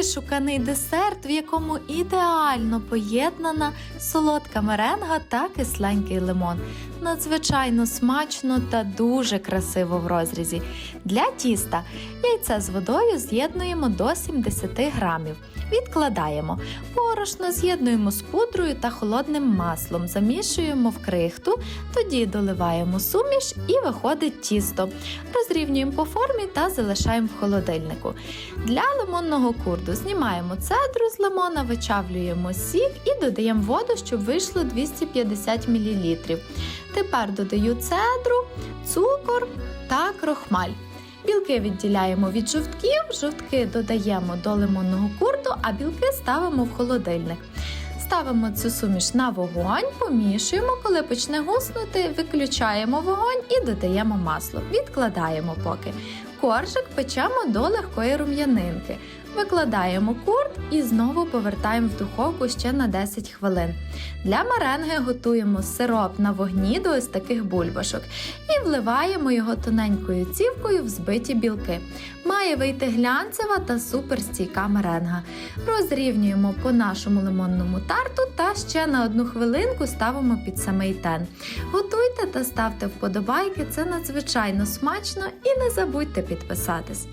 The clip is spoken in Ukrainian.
вишуканий десерт, в якому ідеально поєднана солодка меренга та кисленький лимон. Надзвичайно смачно та дуже красиво в розрізі. Для тіста яйце з водою з'єднуємо до 70 грамів. Відкладаємо. Борошно з'єднуємо з пудрою та холодним маслом, замішуємо в крихту, тоді доливаємо суміш і виходить тісто. Розрівнюємо по формі та залишаємо в холодильнику. Для лимонного курду знімаємо цедру з лимона, вичавлюємо сік і додаємо воду, щоб вийшло 250 мл. Тепер додаю цедру, цукор та крохмаль. Білки відділяємо від жовтків, жовтки додаємо до лимонного курту, а білки ставимо в холодильник. Ставимо цю суміш на вогонь, помішуємо, коли почне гуснути, виключаємо вогонь і додаємо масло. Відкладаємо поки. Коржик печемо до легкої рум'янинки. Викладаємо курт і знову повертаємо в духовку ще на 10 хвилин. Для меренги готуємо сироп на вогні до ось таких бульбашок і вливаємо його тоненькою цівкою в збиті білки. Має вийти глянцева та суперстійка меренга. Розрівнюємо по нашому лимонному тарту та ще на одну хвилинку ставимо під самий тен. Готуйте та ставте вподобайки, це надзвичайно смачно і не забудьте підписатись.